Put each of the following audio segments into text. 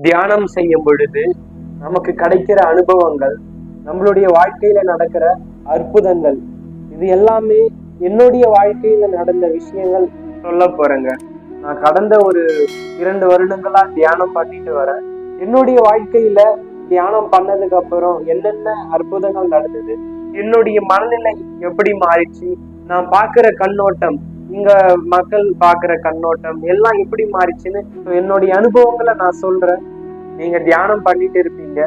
தியானம் செய்யும் பொழுது நமக்கு கிடைக்கிற அனுபவங்கள் நம்மளுடைய வாழ்க்கையில நடக்கிற அற்புதங்கள் இது எல்லாமே என்னுடைய வாழ்க்கையில நடந்த விஷயங்கள் சொல்ல போறேங்க. நான் கடந்த ஒரு இரண்டு வருடங்களா தியானம் பண்ணிட்டு வரேன். என்னுடைய வாழ்க்கையில தியானம் பண்ணதுக்கு அப்புறம் என்னென்ன அற்புதங்கள் நடந்தது என்னுடைய மனநிலை எப்படி மாறிச்சு நான் பாக்குற கண்ணோட்டம் இங்க மக்கள் பாக்குற கண்ணோட்டம் எல்லாம் எப்படி மாறிச்சுன்னு என்னுடைய அனுபவங்களை நான் சொல்றேன். நீங்க தியானம் பண்ணிட்டு இருப்பீங்க.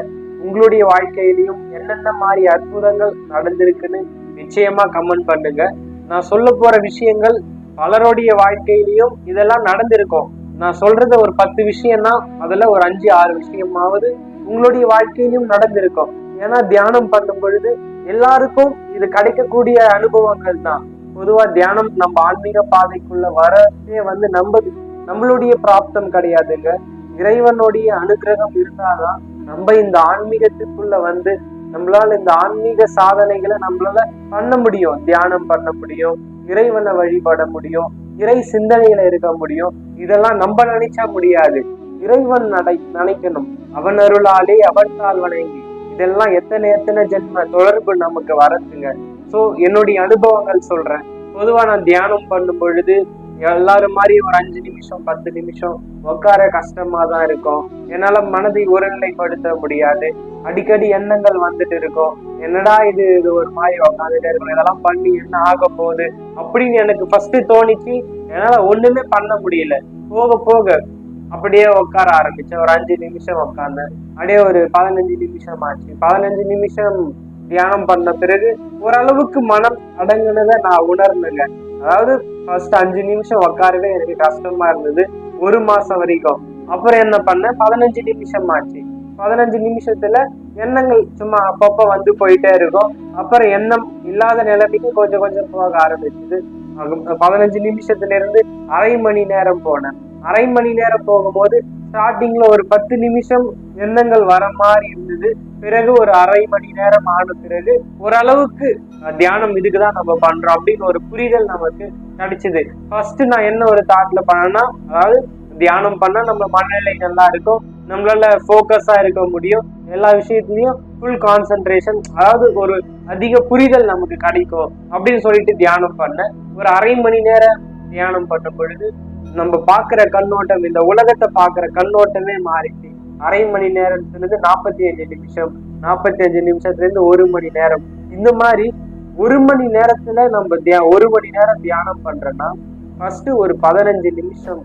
உங்களுடைய வாழ்க்கையிலையும் என்னென்ன மாதிரி அற்புதங்கள் நடந்திருக்குன்னு நிச்சயமா கமெண்ட் பண்ணுங்க. நான் சொல்ல போற விஷயங்கள் பலருடைய வாழ்க்கையிலையும் இதெல்லாம் நடந்திருக்கும். நான் சொல்றது ஒரு பத்து விஷயம்னா அதுல ஒரு அஞ்சு ஆறு விஷயமாவது உங்களுடைய வாழ்க்கையிலும் நடந்திருக்கும். ஏன்னா தியானம் பண்ணும் பொழுது எல்லாருக்கும் இது கிடைக்கக்கூடிய அனுபவங்கள் தான் பொதுவா தியானம் நம்ம ஆன்மீக பாதைக்குள்ள வரதே வந்து நம்ம நம்மளுடைய பிராப்தம் கிடையாதுங்க. இறைவனுடைய அனுகிரகம் இருந்தாதான் நம்ம இந்த ஆன்மீகத்துக்குள்ள வந்து நம்மளால இந்த ஆன்மீக சாதனைகளை நம்மளால பண்ண முடியும். தியானம் பண்ண முடியும் இறைவனை வழிபட முடியும் இறை சிந்தனையில இருக்க முடியும். இதெல்லாம் நம்ம நினைச்சா முடியாது. இறைவன் நடை நினைக்கணும். அவன் அருளாலே அவன் தாள் வணங்கி இதெல்லாம் எத்தனை எத்தனை ஜென்ம தொடர்பு நமக்கு வரதுங்க ஸோ என்னுடைய அனுபவங்கள் சொல்றேன். பொதுவா நான் தியானம் பண்ணும் பொழுது எல்லாரும் மாதிரி ஒரு அஞ்சு நிமிஷம் பத்து நிமிஷம் உட்கார கஷ்டமா தான் இருக்கும். என்னால மனதை ஒருநிலைப்படுத்த முடியாது. அடிக்கடி எண்ணங்கள் வந்துட்டு இருக்கும். என்னடா இது இது ஒரு மாதிரி உட்காந்துட்டே இருக்கும். இதெல்லாம் பண்ணி என்ன ஆக போகுது? அப்படின்னு எனக்கு ஃபர்ஸ்ட் தோணிச்சு என்னால ஒண்ணுமே பண்ண முடியல. போக போக அப்படியே உட்கார ஆரம்பிச்சேன். ஒரு அஞ்சு நிமிஷம் உட்காந்தேன் அப்படியே ஒரு பதினஞ்சு நிமிஷம் ஆச்சு. பதினஞ்சு நிமிஷம் தியானம் பண்ண பிறகு ஓரளவுக்கு மனம் அடங்குனதை நான் உணர்ந்தேங்க. அதாவது ஃபர்ஸ்ட் அஞ்சு நிமிஷம் உட்காரவே எனக்கு கஷ்டமா இருந்தது. ஒரு மாசம் வரைக்கும். அப்புறம் என்ன பண்ணேன்? பதினஞ்சு நிமிஷம் ஆச்சு. பதினஞ்சு நிமிஷத்துல எண்ணங்கள் சும்மா அப்பப்ப வந்து போயிட்டே இருக்கும். அப்புறம் எண்ணம் இல்லாத நிலைமைக்கு கொஞ்சம் கொஞ்சம் போக ஆரம்பிச்சது. பதினஞ்சு நிமிஷத்துல இருந்து அரை மணி நேரம் போனேன். அரை மணி நேரம் போகும்போது ஸ்டார்டிங்ல ஒரு பத்து நிமிஷம் எண்ணங்கள் வர மாதிரி இருந்தது. பிறகு ஒரு அரை மணி நேரம் ஆன பிறகு ஓரளவுக்கு தியானம் தியானம் இதுக்குதான் நம்ம பண்றோம் அப்படின்னு ஒரு புரிதல் நமக்கு கிடைச்சது. ஃபர்ஸ்ட் நான் என்ன ஒரு தாட்ல பண்ணேன்னா அதாவது தியானம் பண்ணா நம்ம மனநிலை நல்லா இருக்கும் நம்மளால ஃபோக்கஸாக இருக்க முடியும் எல்லா விஷயத்துலயும் ஃபுல் கான்சென்ட்ரேஷன் அதாவது ஒரு அதிக புரிதல் நமக்கு கிடைக்கும் அப்படின்னு சொல்லிட்டு தியானம் பண்ணேன். ஒரு அரை மணி நேரம் தியானம் பண்ண பொழுது நம்ம பாக்குற கண்ணோட்டம் இந்த உலகத்தை பாக்குற கண்ணோட்டமே மாறிச்சு. அரை மணி நேரத்துல இருந்து நாற்பத்தி அஞ்சு நிமிஷம் நாற்பத்தி அஞ்சு நிமிஷத்துல இருந்து ஒரு மணி நேரம். இந்த மாதிரி ஒரு மணி நேரத்துல நம்ம தியா ஒரு மணி நேரம் தியானம் பண்றோம்னா ஃபர்ஸ்ட் ஒரு பதினஞ்சு நிமிஷம்.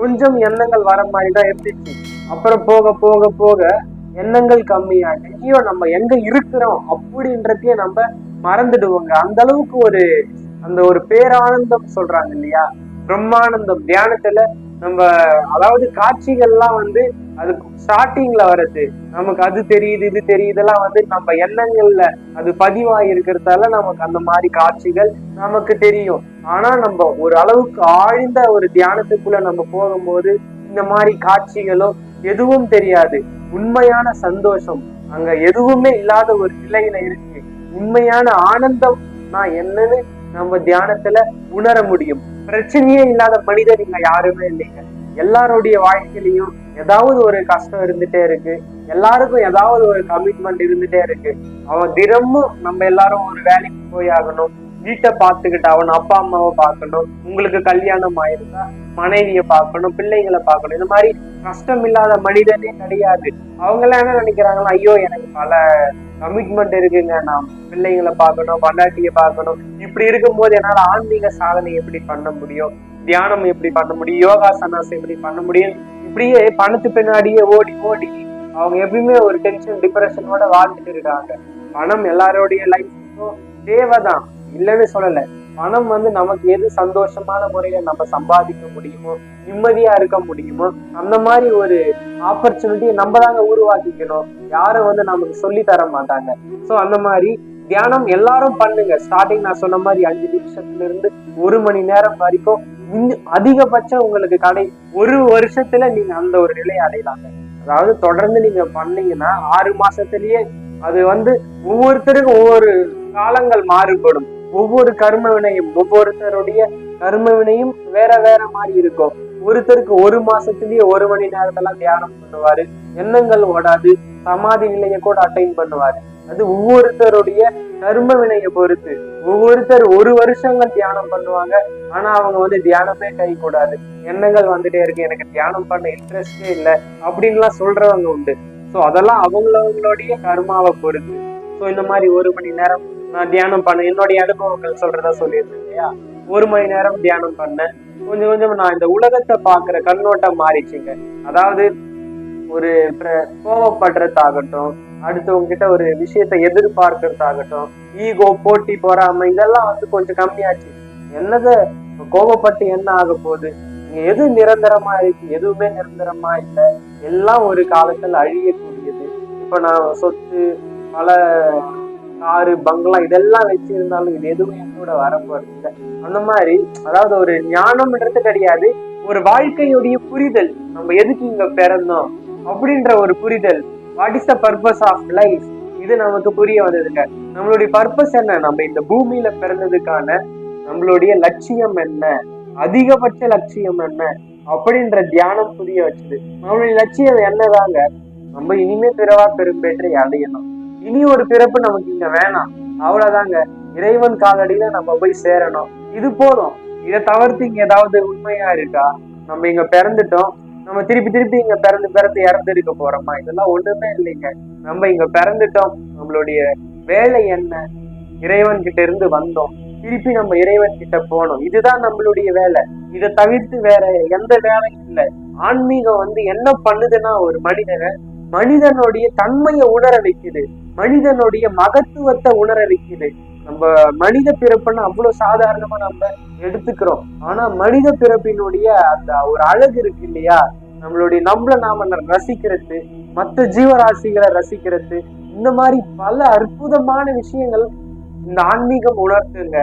கொஞ்சம் எண்ணங்கள் வர மாதிரி தான் இருந்துச்சு. அப்புறம் போக போக போக எண்ணங்கள் கம்மியாக ஐயோ நம்ம எங்க இருக்கிறோம் அப்படின்றதையே நம்ம மறந்துடுவோங்க. அந்த அளவுக்கு ஒரு அந்த ஒரு பேரானந்தம் சொல்றாங்க இல்லையா? பிரம்மானந்தம் தியானத்துல நம்ம அதாவது காட்சிகள்லாம் வந்து அது ஸ்டார்டிங்ல வர்றது. நமக்கு அது தெரியுது இது தெரியுதெல்லாம் வந்து நம்ம எண்ணங்கள்ல அது பதிவாகி இருக்கிறதால நமக்கு அந்த மாதிரி காட்சிகள் நமக்கு தெரியும். ஆனா நம்ம ஒரு அளவுக்கு ஆழ்ந்த ஒரு தியானத்துக்குள்ள நம்ம போகும்போது இந்த மாதிரி காட்சிகளோ எதுவும் தெரியாது. உண்மையான சந்தோஷம். அங்க எதுவுமே இல்லாத ஒரு நிலையில இருக்கு. உண்மையான ஆனந்தம் நான் என்னன்னு நம்ம தியானத்துல உணர முடியும். பிரச்சனையே இல்லாத மனிதர் நீங்க யாருமே இல்லைங்க. எல்லாருடைய வாழ்க்கையிலையும் ஏதாவது ஒரு கஷ்டம் இருந்துட்டே இருக்கு. எல்லாருக்கும் ஏதாவது ஒரு கமிட்மெண்ட் இருந்துட்டே இருக்கு. அவன் தினமும் நம்ம எல்லாரும் ஒரு வேலைக்கு போய் ஆகணும். வீட்டை பார்த்துக்கிட்டு அவன் அப்பா அம்மாவை பார்க்கணும். உங்களுக்கு கல்யாணம் ஆயிருந்தா மனைவியை பார்க்கணும் பிள்ளைங்களை பார்க்கணும். இந்த மாதிரி கஷ்டம் இல்லாத மனிதனே கிடையாது. அவங்க எல்லாம் என்ன நினைக்கிறாங்கன்னா ஐயோ எனக்கு பல கமிட்மெண்ட் இருக்குங்க. நான் பிள்ளைங்களை பார்க்கணும் பொண்டாட்டியை பார்க்கணும். இப்படி இருக்கும்போது என்னால ஆன்மீக சாதனை எப்படி பண்ண முடியும்? தியானம் எப்படி பண்ண முடியும்? யோகாசனாஸ் எப்படி பண்ண முடியும்? இப்படியே பணத்து பின்னாடியே ஓடி ஓடி அவங்க எப்பயுமே ஒரு டென்ஷன் டிப்ரெஷனோட வாழ்ந்துட்டு இருக்காங்க. பணம் எல்லாரோடைய லைஃப்புக்கும் தேவைதான். இல்லைன்னு சொல்லலை. பணம் வந்து நமக்கு எது சந்தோஷமான முறையில நம்ம சம்பாதிக்க முடியுமோ நிம்மதியா இருக்க முடியுமோ அந்த மாதிரி ஒரு ஆப்பர்ச்சுனிட்டியை நம்ம தாங்க உருவாக்கிக்கணும். யாரும் வந்து நமக்கு சொல்லி தர மாட்டாங்க. சோ அந்த மாதிரி தியானம் எல்லாரும் பண்ணுங்க. ஸ்டார்டிங் நான் சொன்ன மாதிரி அஞ்சு நிமிஷத்துல இருந்து ஒரு மணி நேரம் வரைக்கும் இன்னும் அதிகபட்சம் உங்களுக்கு கடை ஒரு வருஷத்துல நீங்க அந்த ஒரு நிலையை அடையலாங்க. அதாவது தொடர்ந்து நீங்க பண்ணீங்கன்னா ஆறு மாசத்திலேயே அது வந்து ஒவ்வொருத்தருக்கும் ஒவ்வொரு காலங்கள் மாறுபடும். ஒவ்வொரு கர்ம வினையும் ஒவ்வொருத்தருடைய கர்ம வினையும் வேற வேற மாதிரி இருக்கும். ஒருத்தருக்கு ஒரு மாசத்துலயே ஒரு மணி நேரத்தெல்லாம் தியானம் பண்ணுவாரு. எண்ணங்கள் ஓடாது சமாதி நிலையை கூட அட்டைன் பண்ணுவாரு. அது ஒவ்வொருத்தருடைய கர்ம வினையை பொறுத்து. ஒவ்வொருத்தர் ஒரு வருஷங்கள் தியானம் பண்ணுவாங்க. ஆனா அவங்க வந்து தியானமே கை கூடாது எண்ணங்கள் வந்துட்டே இருக்கு. எனக்கு தியானம் பண்ண இன்ட்ரெஸ்டே இல்லை. அப்படின்லாம் சொல்றவங்க உண்டு. ஸோ அதெல்லாம் அவங்களவங்களுடைய கர்மாவை பொறுத்து. ஸோ இந்த மாதிரி ஒரு மணி நேரம் நான் தியானம் பண்ண என்னுடைய அனுபவங்கள் சொல்றதா சொல்லியிருந்தேன் இல்லையா? ஒரு மணி நேரம் தியானம் பண்ணேன். கொஞ்சம் கொஞ்சம் நான் இந்த உலகத்தை பாக்குற கண்ணோட்டம் மாறிச்சுங்க. அதாவது ஒரு கோவப்படுறதாகட்டும் அடுத்தவங்க கிட்ட ஒரு விஷயத்த எதிர்பார்க்கறதாகட்டும் ஈகோ போட்டி பொறாமை இதெல்லாம் வந்து கொஞ்சம் கம்மியாச்சு. என்னத? கோவப்பட்டு என்ன ஆக போகுது? எது நிரந்தரமா இருக்கு? எதுவுமே நிரந்தரமா இல்லை. எல்லாம் ஒரு காலத்துல அழியக்கூடியது. இப்ப நான் சொத்து பல காரு பங்களா இதெல்லாம் வச்சிருந்தாலும் இது எதுவும் என்னோட வரப்போறது இல்லை அந்த மாதிரி அதாவது ஒரு ஞானம்ன்றது கிடையாது ஒரு வாழ்க்கையுடைய புரிதல். நம்ம எதுக்கு இங்க பிறந்தோம்? அப்படின்ற ஒரு புரிதல். What is the purpose of life இது நமக்கு புரிய வந்ததுங்க. நம்மளுடைய பர்பஸ் என்ன? நம்ம இந்த பூமியில பிறந்ததுக்கான நம்மளுடைய லட்சியம் என்ன? அதிகபட்ச லட்சியம் என்ன? அப்படின்ற தியானம் புரிய வச்சது. நம்மளுடைய லட்சியம் என்னதாங்க? நம்ம இனிமே பிறவா பெரும்பேற்றை அடையணும். இனி ஒரு பிறப்பு நமக்கு இங்க வேணாம். அவ்வளவுதாங்க. இறைவன் காலடியில நம்ம போய் சேரணும். இது போதும். இதை தவிர்த்து இங்க ஏதாவது உண்மையா இருக்கா? நம்ம இங்க பிறந்துட்டோம். நம்ம திருப்பி திருப்பி இங்க பிறந்து பிறந்து இறந்து இருக்க போறோமா? இதெல்லாம் ஒண்ணுமே இல்லைங்க. நம்ம இங்க பிறந்துட்டோம். நம்மளுடைய வேலை என்ன? இறைவன் கிட்ட இருந்து வந்தோம். திருப்பி நம்ம இறைவன் கிட்ட போனோம் இதுதான் நம்மளுடைய வேலை. இதை தவிர்த்து வேற எந்த வேலையும் இல்லை. ஆன்மீகம் வந்து என்ன பண்ணுதுன்னா ஒரு மனிதனை மனிதனுடைய தன்மையை உணர வைக்குது. மனிதனுடைய மகத்துவத்தை உணர வைக்குது நம்ம மனித பிறப்புன்னு அவ்வளவு சாதாரணமா நம்ம எடுத்துக்கிறோம். ஆனா மனித பிறப்பினுடைய அந்த ஒரு அழகு இருக்கு இல்லையா? நம்மளுடைய நம்மள நாம ரசிக்கிறது மற்ற ஜீவராசிகளை ரசிக்கிறது இந்த மாதிரி பல அற்புதமான விஷயங்கள் இந்த ஆன்மீகம் உணர்த்துங்க.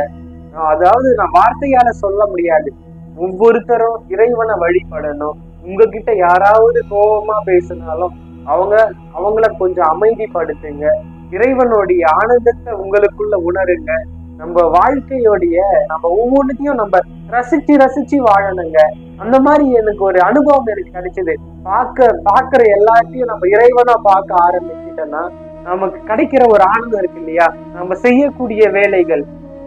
அதாவது நான் வார்த்தையால சொல்ல முடியாது. ஒவ்வொருத்தரும் இறைவனை வழிபடணும். உங்ககிட்ட யாராவது கோபமா பேசினாலும் அவங்க அவங்கள கொஞ்சம் அமைதிப்படுத்துங்க. இறைவனுடைய ஆனந்தத்தை உங்களுக்குள்ள உணருங்க. நம்ம வாழ்க்கையோடைய நம்ம ஒவ்வொன்றுத்தையும் நம்ம ரசிச்சு ரசிச்சு வாழணுங்க. அந்த மாதிரி எனக்கு ஒரு அனுபவம் எனக்கு கிடைச்சது. பார்க்க பார்க்கிற எல்லாத்தையும் நம்ம இறைவனா பார்க்க ஆரம்பிச்சிட்டோம்னா நமக்கு கிடைக்கிற ஒரு ஆனந்தம் இருக்கு இல்லையா? நம்ம செய்யக்கூடிய வேலைகள்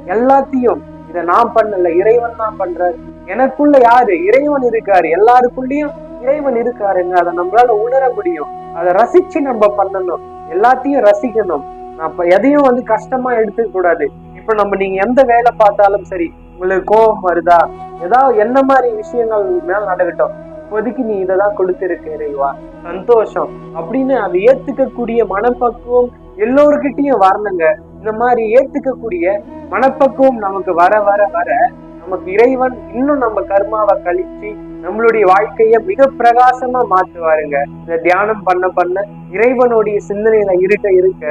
எல்லாத்தையும் இதை நான் பண்ணல இறைவன் தான் பண்றாரு. எனக்குள்ள யாரு? இறைவன் இருக்காரு. எல்லாருக்குள்ளயும் இறைவன் இருக்காருங்க அதை நம்மளால உணர முடியும். அதை ரசிச்சு நம்ம பண்ணணும். எல்லாத்தையும் ரசிக்கணும். அப்ப எதையும் வந்து கஷ்டமா எடுத்துக்க கூடாது. இப்ப நம்ம நீங்க எந்த வேலை பார்த்தாலும் சரி உங்களுக்கு கோபம் வருதா? ஏதாவது என்ன மாதிரி விஷயங்கள் மேல நடக்கட்டும். இப்போதைக்கு நீ இதைதான் கொடுத்துருக்க இறைவா. சந்தோஷம். அப்படின்னு அதை ஏத்துக்கக்கூடிய மனப்பக்குவம் எல்லோருக்கிட்டையும் வரணுங்க. இந்த மாதிரி ஏத்துக்கக்கூடிய மனப்பக்குவம் நமக்கு வர வர வர நமக்கு இறைவன் இன்னும் நம்ம கர்மாவை கழிச்சு நம்மளுடைய வாழ்க்கைய மிக பிரகாசமா மாத்துவாருங்க இந்த தியானம் பண்ண பண்ண இறைவனுடைய சிந்தனையில இருக்க இருக்க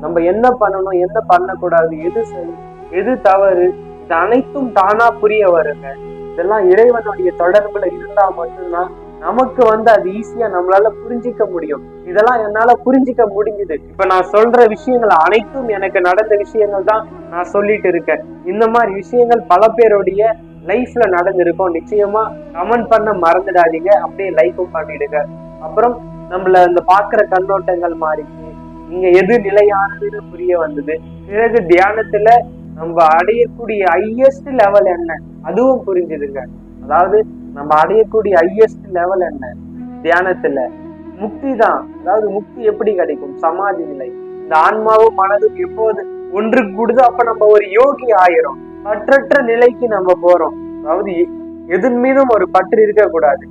நம்ம என்ன பண்ணணும் என்ன பண்ணக்கூடாது எது சரி எது தவறு இது அனைத்தும் தானா புரிய வருங்க. இதெல்லாம் இறைவனுடைய தொடர்புல இருந்தா மட்டும்தான் நமக்கு வந்து அது ஈஸியா நம்மளால புரிஞ்சிக்க முடியும். இதெல்லாம் என்னால புரிஞ்சிக்க முடிஞ்சுது. இப்ப நான் சொல்ற விஷயங்கள் அனைத்தும் எனக்கு நடந்த விஷயங்கள் தான் நான் சொல்லிட்டு இருக்கேன். இந்த மாதிரி விஷயங்கள் பல பேருடைய லைஃப்ல நடந்திருக்கும். நிச்சயமா கமெண்ட் பண்ண மறந்துடாதீங்க. அப்படியே லைக்கும் பண்ணிடுங்க. அப்புறம் நம்மள இந்த பாக்குற கண்ணோட்டங்கள் மாறிச்சு இங்க எது நிலையானதுன்னு புரிய வந்தது. பிறகு தியானத்துல நம்ம அடையக்கூடிய ஹையஸ்ட் லெவல் என்ன? அதுவும் புரிஞ்சுதுங்க. அதாவது நம்ம அடையக்கூடிய ஹையஸ்ட் லெவல் என்ன? தியானத்துல. முக்தி தான். அதாவது முக்தி எப்படி கிடைக்கும்? சமாதி நிலை. இந்த ஆன்மாவும் மனதும் எப்போது ஒன்று கூடுதோ அப்ப நம்ம ஒரு யோகி ஆயிரும். பற்றற்ற நிலைக்கு நம்ம போறோம். அதாவது எ- எதன் மீதும் ஒரு பற்று இருக்க கூடாது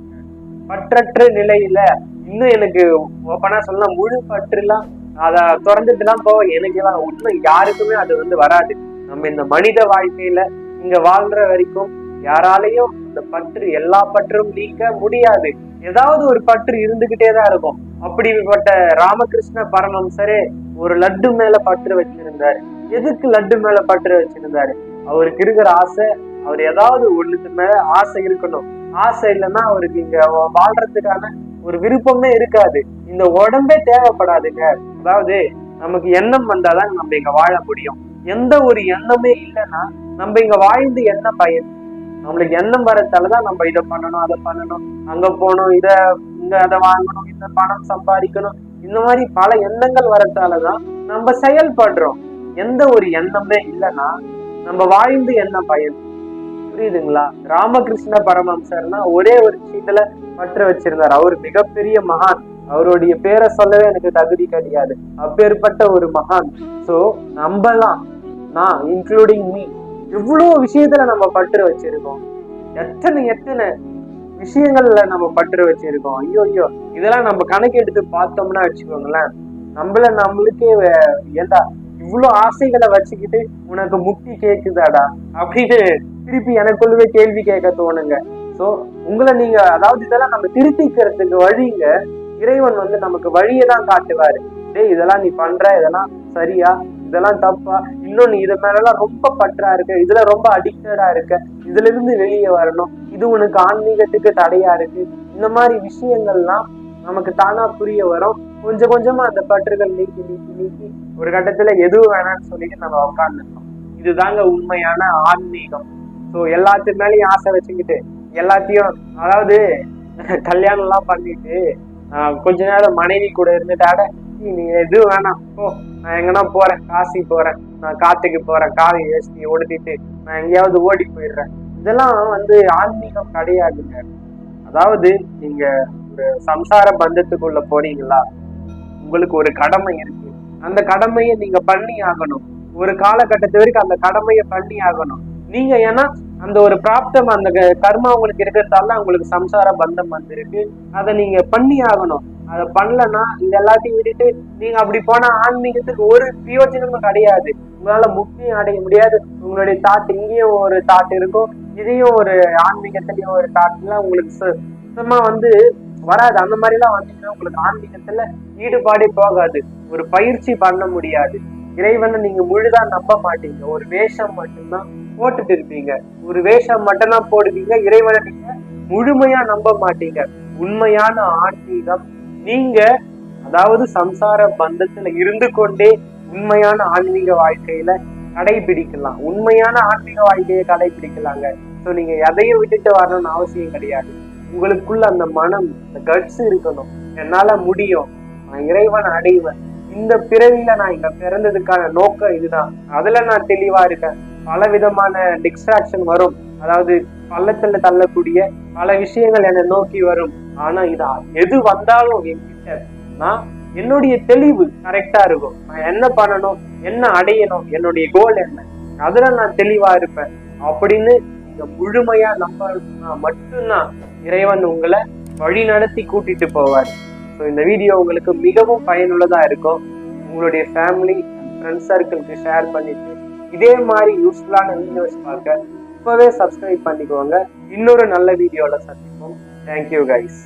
பற்றற்ற நிலையில இன்னும் எனக்கு ஓப்பனா சொல்லலாம் முழு பற்றுலாம் அதை திறந்துட்டுலாம் போக எனக்கு எல்லாம் இன்னும் யாருக்குமே அது வந்து வராது. நம்ம இந்த மனித வாழ்க்கையில இங்க வாழ்ற வரைக்கும் யாராலையும் இந்த பற்று எல்லா பற்றும் நீக்க முடியாது. ஏதாவது ஒரு பற்று இருந்துகிட்டே தான் இருக்கும். அப்படிப்பட்ட ராமகிருஷ்ண பரமம்சரே ஒரு லட்டு மேல பற்று வச்சிருந்தாரு. எதுக்கு லட்டு மேல பற்று வச்சிருந்தாரு? அவருக்கு இருக்கிற ஆசை அவர் ஏதாவது ஒண்ணுக்கு மேல ஆசை இருக்கணும். ஆசை இல்லைன்னா அவருக்கு இங்க வாழ்றதுக்கான ஒரு விருப்பமே இருக்காது. இந்த உடம்பே தேவைப்படாதுங்க. அதாவது நமக்கு எண்ணம் வந்தாதான் நம்ம இங்க வாழ முடியும். எந்த ஒரு எண்ணமே இல்லைன்னா நம்ம இங்க வாழ்ந்து என்ன பயன்? நம்மளுக்கு எண்ணம் வரத்தாலதான் நம்ம இதை பண்ணணும் அதை பண்ணணும். அங்க போகணும் இத இங்க அதை வாங்கணும் இந்த பணம் சம்பாதிக்கணும். இந்த மாதிரி பல எண்ணங்கள் வரத்தாலதான் நம்ம செயல்படுறோம். எந்த ஒரு எண்ணமே இல்லைன்னா நம்ம வாழ்ந்து என்ன பயன்? புரியுதுங்களா? ராமகிருஷ்ண பரமம்சர்னா ஒரே ஒரு விஷயத்துல பற்ற வச்சிருந்தார். அவர் மிகப்பெரிய மகான். அவருடைய பேரை சொல்லவே எனக்கு தகுதி கிடையாது. அப்பேற்பட்ட ஒரு மகான். சோ நம்பலாம். நான் இன்க்ளூடிங் மீ இவ்வளவு விஷயத்துல நம்ம பற்று வச்சிருக்கோம். எத்தனை எத்தனை விஷயங்கள்ல நம்ம பற்று வச்சிருக்கோம். ஐயோ ஐயோ. இதெல்லாம் நம்ம கணக்கு எடுத்து பார்த்தோம்னா வச்சுக்கோங்களேன். நம்மள நம்மளுக்கே ஏண்டா இவ்வளவு ஆசைகளை வச்சுக்கிட்டு உனக்கு முக்தி கேக்குதாடா? அப்படின்னு திருப்பி எனக்குள்ளவே கேள்வி கேட்க தோணுங்க. சோ உங்களை நீங்க அதாவது இதெல்லாம் நம்ம திருத்திக்கிறதுக்கு வழிங்க. இறைவன் வந்து நமக்கு வழியை தான் காட்டுவாரு. டேய் இதெல்லாம் நீ பண்ற இதெல்லாம் சரியா? இதெல்லாம் தப்பா? இன்னும் நீ இது மேலாம் ரொம்ப பற்றா இருக்க? இதுல ரொம்ப அடிக்டடா இருக்க? இதுல இருந்து வெளியே வரணும். இது உனக்கு ஆன்மீகத்துக்கு தடையா இருக்கு? இந்த மாதிரி விஷயங்கள்லாம் நமக்கு தானா புரிய வரும். கொஞ்சம் கொஞ்சமா அந்த பற்றுகள் நீக்கி நீக்கி நீக்கி ஒரு கட்டத்துல எதுவும் வேணாம்னு சொல்லிட்டு நம்ம உட்காந்துருக்கோம் இதுதாங்க உண்மையான ஆன்மீகம். ஸோ எல்லாத்து மேலேயும் ஆசை வச்சுக்கிட்டு எல்லாத்தையும் அதாவது கல்யாணம் எல்லாம் பண்ணிட்டு கொஞ்ச நேரம் மனைவி கூட இருந்துட்டாட நீ எது வேணாம். ஓ நான் எங்கன்னா போறேன். காசி போறேன். நான் காட்டுக்கு போறேன். காவி வேஷ்டி ஒடுத்திட்டு நான் எங்கேயாவது ஓடி போயிடுறேன். இதெல்லாம் வந்து ஆன்மீகம் கிடையாதுங்க. அதாவது நீங்க ஒரு சம்சார பந்தத்துக்குள்ள போறீங்களா உங்களுக்கு ஒரு கடமை இருக்கு. அந்த கடமையை நீங்க பண்ணி ஆகணும். ஒரு காலகட்டத்து வரைக்கும் அந்த கடமையை பண்ணி ஆகணும். நீங்க ஏன்னா அந்த ஒரு பிராப்தம் அந்த கர்மா உங்களுக்கு இருக்கிறதால உங்களுக்கு சம்சார பந்தம் வந்திருக்கு. அதை நீங்க பண்ணி ஆகணும். அதை பண்ணலன்னா இது எல்லாத்தையும் விட்டுட்டு நீங்க அப்படி போனா ஆன்மீகத்துக்கு ஒரு பிரயோஜனமும் கிடையாது. உங்களால முக்தியும் அடைய முடியாது. உங்களுடைய தாட் இங்கேயும் ஒரு தாட் இருக்கும். இதையும் ஒரு ஆன்மீகத்திலயும் ஒரு தாட்லாம் உங்களுக்கு சு- சுத்தமா வந்து வராது. அந்த மாதிரி எல்லாம் வந்தீங்கன்னா உங்களுக்கு ஆன்மீகத்துல ஈடுபாடே போகாது. ஒரு பயிற்சி பண்ண முடியாது. இறைவனை நீங்க முழுதா நம்ப மாட்டீங்க. ஒரு வேஷம் மட்டும்தான் போட்டுட்டு இருப்பீங்க. ஒரு வேஷம் மட்டும்தான் போடுவீங்க. இறைவனை நீங்க முழுமையா நம்ப மாட்டீங்க. உண்மையான ஆன்மீகம். நீங்க அதாவது சம்சார பந்தத்துல இருந்து கொண்டே உண்மையான ஆன்மீக வாழ்க்கையில கடைபிடிக்கலாம். உண்மையான ஆன்மீக வாழ்க்கையை கடைபிடிக்கலாங்க. ஸோ நீங்க எதையும் விட்டுட்டு வரணும்னு அவசியம் கிடையாது. உங்களுக்குள்ள அந்த மனம் அந்த கட்ஸ் இருக்கணும். என்னால முடியும். நான் இறைவன் அடைவேன். இந்த பிறவியில நான் இங்க பிறந்ததுக்கான நோக்கம் இதுதான். அதுல நான் தெளிவா இருக்கேன். பல விதமான டிஸ்ட்ராக்ஷன் வரும். அதாவது பள்ளத்துல தள்ளக்கூடிய பல விஷயங்கள் என்னை நோக்கி வரும். ஆனா இதா எது வந்தாலும் என்கிட்ட நான் என்னுடைய தெளிவு கரெக்டா இருக்கும். நான் என்ன பண்ணணும்? என்ன அடையணும்? என்னுடைய கோல் என்ன? அதுல நான் தெளிவா இருப்பேன். அப்படின்னு நீங்க முழுமையா நம்பினா மட்டும்தான் இறைவன் உங்களை வழி நடத்தி கூட்டிட்டு போவார். ஸோ இந்த வீடியோ உங்களுக்கு மிகவும் பயனுள்ளதா இருக்கும். உங்களுடைய ஃபேமிலி ஃப்ரெண்ட்ஸ் சர்க்கிளுக்கு ஷேர் பண்ணிட்டு இதே மாதிரி யூஸ்ஃபுல்லான வீடியோஸ் பார்க்க இப்பவே சப்ஸ்கிரைப் பண்ணிக்கோங்க. இன்னொரு நல்ல வீடியோவில் சந்திப்போம். Thank you guys